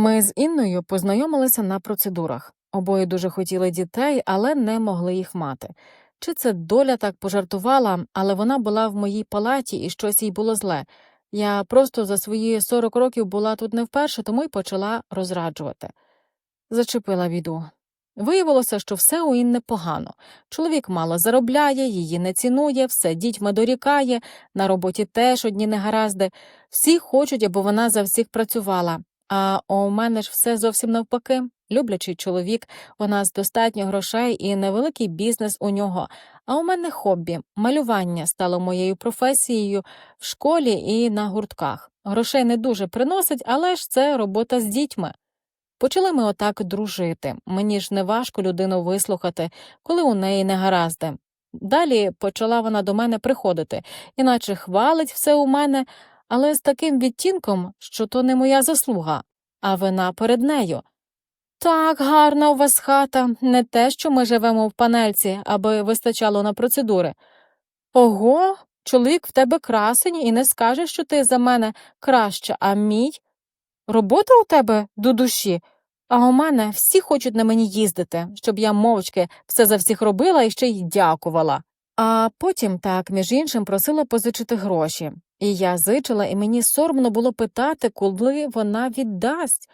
Ми з Інною познайомилися на процедурах. Обоє дуже хотіли дітей, але не могли їх мати. Чи це доля так пожартувала, але вона була в моїй палаті і щось їй було зле. Я просто за свої 40 років була тут не вперше, тому й почала розраджувати. Зачепила біду. Виявилося, що все у Інни погано. Чоловік мало заробляє, її не цінує, все дітьми дорікає, на роботі теж одні негаразди. Всі хочуть, аби вона за всіх працювала. А у мене ж все зовсім навпаки. Люблячий чоловік, у нас достатньо грошей і невеликий бізнес у нього. А у мене хобі малювання стало моєю професією в школі і на гуртках. Грошей не дуже приносить, але ж це робота з дітьми. Почали ми отак дружити. Мені ж не важко людину вислухати, коли у неї не гаразди. Далі почала вона до мене приходити, іначе хвалить все у мене, але з таким відтінком, що то не моя заслуга, а вина перед нею. Так, гарна у вас хата, не те, що ми живемо в панельці, аби вистачало на процедури. Ого, чоловік в тебе красень і не скаже, що ти за мене краща, а мій? Робота у тебе до душі, а у мене всі хочуть на мені їздити, щоб я мовчки все за всіх робила і ще й дякувала. А потім так, між іншим, просила позичити гроші. І я зичила, і мені соромно було питати, коли вона віддасть.